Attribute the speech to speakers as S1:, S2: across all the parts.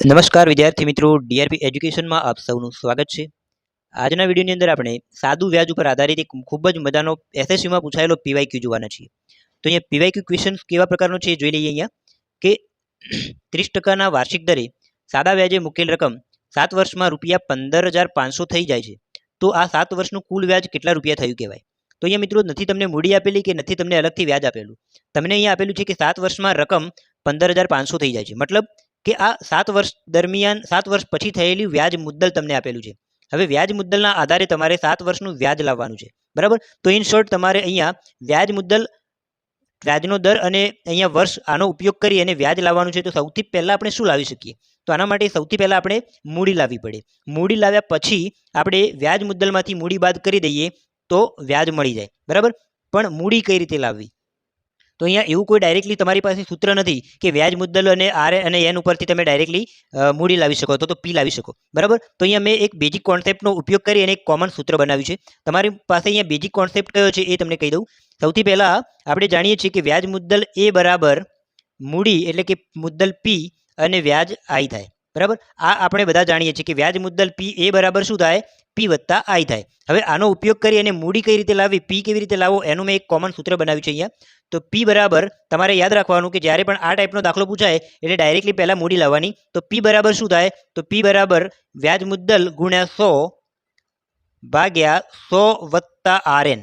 S1: નમસ્કાર વિદ્યાર્થી મિત્રો, ડીઆરપી એજ્યુકેશનમાં આપ સૌનું સ્વાગત છે. આજના વિડીયોની અંદર આપણે સાદું વ્યાજ ઉપર આધારિત એક ખૂબ જ મજાનો એસએસયુમાં પૂછાયેલો પીવાયક્યુ જોવાના છીએ. તો અહીંયા પીવાયક્યુ ક્વેશ્ચન કેવા પ્રકારનો છે જોઈ લઈએ અહીંયા. કે ત્રીસ ટકાના વાર્ષિક દરે સાદા વ્યાજે મૂકેલ રકમ સાત વર્ષમાં રૂપિયા પંદર હજાર પાંચસો થઈ જાય છે. તો આ સાત વર્ષનું કુલ વ્યાજ કેટલા રૂપિયા થયું કહેવાય? તો અહીંયા મિત્રો નથી તમને મૂડી આપેલી કે નથી તમને અલગથી વ્યાજ આપેલું? તમને અહીંયા આપેલું છે કે સાત વર્ષમાં રકમ પંદર હજાર પાંચસો થઈ જાય છે. મતલબ કે આ સાત વર્ષ દરમિયાન, સાત વર્ષ પછી થયેલી વ્યાજ મુદ્દલ તમને આપેલું છે. હવે વ્યાજ મુદ્દલના આધારે તમારે સાત વર્ષનું વ્યાજ લાવવાનું છે. બરાબર? તો ઇન શોર્ટ તમારે અહીંયા વ્યાજ મુદ્દલ, વ્યાજનો દર અને અહીંયા વર્ષ આનો ઉપયોગ કરી અને વ્યાજ લાવવાનું છે. તો સૌથી પહેલાં આપણે શું લાવી શકીએ? તો આના માટે સૌથી પહેલાં આપણે મૂડી લાવવી પડે. મૂડી લાવ્યા પછી આપણે વ્યાજ મુદ્દલમાંથી મૂડી બાદ કરી દઈએ તો વ્યાજ મળી જાય. બરાબર? પણ મૂડી કઈ રીતે લાવવી? તો અહીંયા એવું કોઈ ડાયરેક્ટલી તમારી પાસે સૂત્ર નથી કે વ્યાજ મુદ્દલ અને આર અને એન ઉપરથી તમે ડાયરેક્ટલી મૂડી લાવી શકો તો તો પી લાવી શકો. બરાબર? તો અહીંયા મેં એક બેઝિક કોન્સેપ્ટનો ઉપયોગ કરી અને એક કોમન સૂત્ર બનાવ્યું છે. તમારી પાસે અહીંયા બેઝિક કોન્સેપ્ટ કયો છે એ તમને કહી દઉં. સૌથી પહેલાં આપણે જાણીએ છીએ કે વ્યાજ મુદ્દલ એ બરાબર મૂડી એટલે કે મુદ્દલ પી અને વ્યાજ આઈ થાય. બરાબર? આ આપણે બધા જાણીએ છીએ કે વ્યાજ મુદ્દલ પી એ બરાબર શું થાય? પી વત્તા આઈ થાય. હવે આનો ઉપયોગ કરી અને મૂડી કઈ રીતે લાવી પી કેવી રીતે લાવવો? એનું મેં એક કોમન સૂત્ર બનાવ્યું છે અહીંયા. તો પી બરાબર તમારે યાદ રાખવાનું કે જ્યારે પણ આ ટાઈપનો દાખલો પૂછાય, એટલે ડાયરેક્ટલી પહેલાં મૂડી લાવવાની. તો પી બરાબર શું થાય? તો પી બરાબર વ્યાજ મુદ્દલ ગુણ્યા સો ભાગ્યા સો વત્તા આર એન.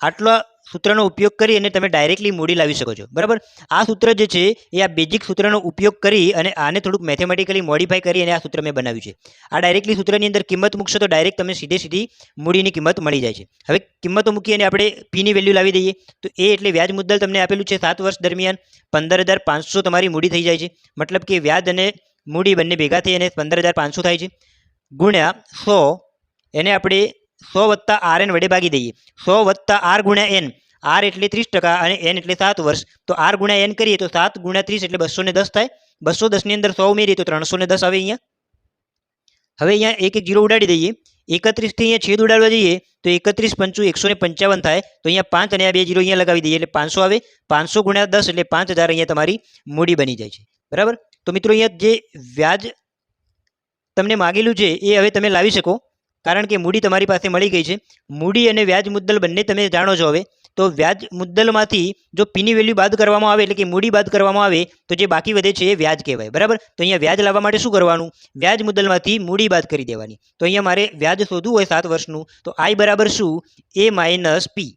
S1: આટલો સૂત્રનો ઉપયોગ કરી અને તમે ડાયરેક્ટલી મૂડી લાવી શકો છો. બરાબર? આ સૂત્ર જે છે, એ આ બેઝિક સૂત્રનો ઉપયોગ કરી અને આને થોડુંક મેથેમેટિકલી મોડિફાઈ કરી અને આ સૂત્ર મેં બનાવ્યું છે. આ ડાયરેક્ટલી સૂત્રની અંદર કિંમત મૂકશો તો ડાયરેક્ટ તમને સીધે સીધી મૂડીની કિંમત મળી જાય છે. હવે કિંમતો મૂકી અને આપણે પીની વેલ્યુ લાવી દઈએ. તો એ એટલે વ્યાજ મુદ્દલ તમને આપેલું છે સાત વર્ષ દરમિયાન. પંદર તમારી મૂડી થઈ જાય છે. મતલબ કે વ્યાજ અને મૂડી બંને ભેગા થઈ અને પંદર થાય છે. ગુણ્યા સો, એને આપણે સો વત્તા આર એન વડે ભાગી દઈએ. સો વત્તા આર ગુણ્યા એન. આર એટલે ત્રીસ ટકા અને એન એટલે સાત વર્ષ. તો આર ગુણ્યા એન કરીએ તો સાત ગુણ્યા ત્રીસ એટલે બસો દસ થાય. બસો દસની અંદર સો ઉમેરીએ તો ત્રણસો ને દસ આવે અહીંયા. હવે અહીંયા એક એક જીરો ઉડાડી દઈએ. એકત્રીસથી અહીંયા છેદ ઉડાડવા જઈએ તો એકત્રીસ પંચું એકસો ને પંચાવન થાય. તો અહીંયા પાંચ અને આ બે જીરો અહીંયા લગાવી દઈએ એટલે પાંચસો આવે. પાંચસો ગુણ્યા દસ એટલે પાંચ હજાર અહીંયા તમારી મૂડી બની જાય છે. બરાબર? તો મિત્રો અહીંયા જે વ્યાજ તમને માગેલું છે એ હવે તમે લાવી શકો. કારણ કે મૂડી તમારી પાસે મળી ગઈ છે. મૂડી અને વ્યાજ મુદ્દલ બંને તમે જાણો છો હવે. તો વ્યાજ મુદ્દલમાંથી જો પીની વેલ્યુ બાદ કરવામાં આવે એટલે કે મૂડી બાદ કરવામાં આવે, તો જે બાકી વધે છે એ વ્યાજ કહેવાય. બરાબર? તો અહીંયા વ્યાજ લાવવા માટે શું કરવાનું? વ્યાજ મુદ્દલમાંથી મૂડી બાદ કરી દેવાની. તો અહીંયા મારે વ્યાજ શોધવું હોય સાત વર્ષનું, તો આઈ બરાબર શું? એ માઇનસ પી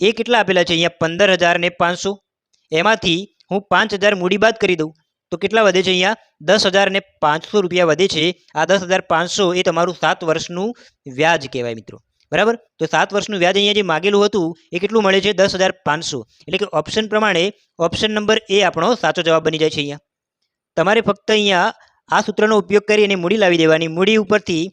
S1: એ કેટલા આપેલા છે? અહીંયા પંદર હજાર ને પાંચસો. એમાંથી હું પાંચ હજાર મૂડી બાદ કરી દઉં. તો કેટલા વધે છે અહીંયા? દસ હજાર ને પાંચસો રૂપિયા વધે છે. આ દસ હજાર પાંચસો એ તમારું સાત વર્ષનું વ્યાજ કહેવાય મિત્રો. બરાબર? તો સાત વર્ષનું વ્યાજ અહીંયા જે માગેલું હતું, એ કેટલું મળે છે? દસ હજાર પાંચસો. એટલે કે ઓપ્શન પ્રમાણે ઓપ્શન નંબર એ આપણો સાચો જવાબ બની જાય છે અહીંયા. તમારે ફક્ત અહીંયા આ સૂત્રનો ઉપયોગ કરી અને મૂડી લાવી દેવાની. મૂડી ઉપરથી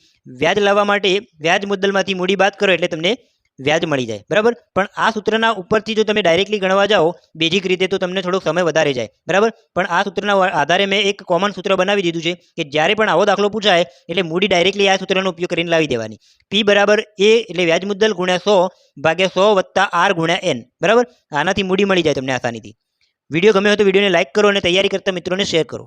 S1: વ્યાજ લાવવા માટે વ્યાજ મુદ્દલમાંથી મૂડી બાદ કરો એટલે તમને વ્યાજ મળી જાય. બરાબર? પણ આ સૂત્રના ઉપરથી જો તમે ડાયરેક્ટલી ગણવા જાઓ બેઝિક રીતે તો તમને થોડોક સમય વધારે જાય. બરાબર? પણ આ સૂત્રના આધારે મેં એક કોમન સૂત્ર બનાવી દીધું છે કે જ્યારે પણ આવો દાખલો પૂછાય, એટલે મૂડી ડાયરેક્ટલી આ સૂત્રનો ઉપયોગ કરીને લાવી દેવાની. પી બરાબર એ એટલે વ્યાજ મુદ્દલ ગુણ્યા સો ભાગ્યા સો વત્તા આર ગુણ્યા એન બરાબર? આનાથી મૂડી મળી જાય તમને આસાનીથી. વીડિયો ગમે હોય તો વિડીયોને લાઇક કરો અને તૈયારી કરતા મિત્રોને શેર કરો.